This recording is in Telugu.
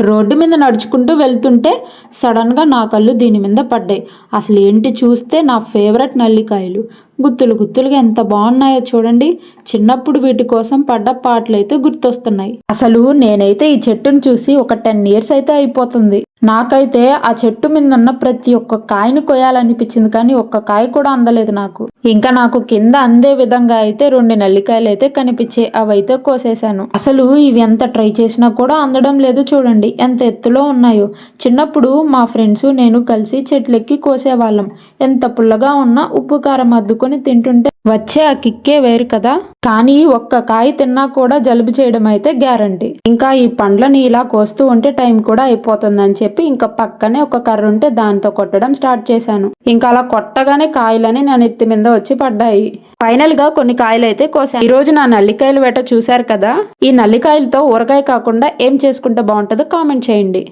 రోడ్డు మీద నడుచుకుంటూ వెళ్తుంటే సడన్గా నా కళ్ళు దీని మీద పడ్డాయి. అసలు ఏంటి చూస్తే నా ఫేవరెట్ నల్లికాయలు. గుత్తులు గుత్తులుగా ఎంత బాగున్నాయో చూడండి. చిన్నప్పుడు వీటి కోసం పడ్డ పాటలు అయితే గుర్తొస్తున్నాయి. అసలు నేనైతే ఈ చెట్టును చూసి ఒక టెన్ ఇయర్స్ అయితే అయిపోతుంది. నాకైతే ఆ చెట్టు మీద ఉన్న ప్రతి ఒక్క కాయని కొయ్యాలనిపించింది కానీ ఒక్క కాయ కూడా అందలేదు నాకు. ఇంకా నాకు కింద అందే విధంగా అయితే రెండు నల్లికాయలు అయితే కనిపించే అవైతే కోసేశాను. అసలు ఇవి ఎంత ట్రై చేసినా కూడా అందడం లేదు చూడండి. ఎంత ఎత్తులో ఉన్నాయో. చిన్నప్పుడు మా ఫ్రెండ్స్ నేను కలిసి చెట్లెక్కి కోసేవాళ్ళం. ఎంత పుల్లగా ఉన్నా ఉప్పు కారం అద్దుకొని తింటుంటే వచ్చే ఆ కిక్కే వేరు కదా. కానీ ఒక్క కాయ తిన్నా కూడా జలుబు చేయడం అయితే గ్యారంటీ. ఇంకా ఈ పండ్లని ఇలా కోస్తూ ఉంటే టైం కూడా అయిపోతుందని చెప్పి ఇంకా పక్కనే ఒక కర్ర ఉంటే దాంతో కొట్టడం స్టార్ట్ చేశాను. ఇంకా అలా కొట్టగానే కాయలని నా నెత్తి మీద వచ్చి పడ్డాయి. ఫైనల్గా కొన్ని కాయలు అయితే కోసాను. ఈ రోజు నా నల్లికాయలు వేట చూశారు కదా. ఈ నల్లికాయలతో ఊరగాయ కాకుండా ఏం చేసుకుంటే బాగుంటుందో కామెంట్ చేయండి.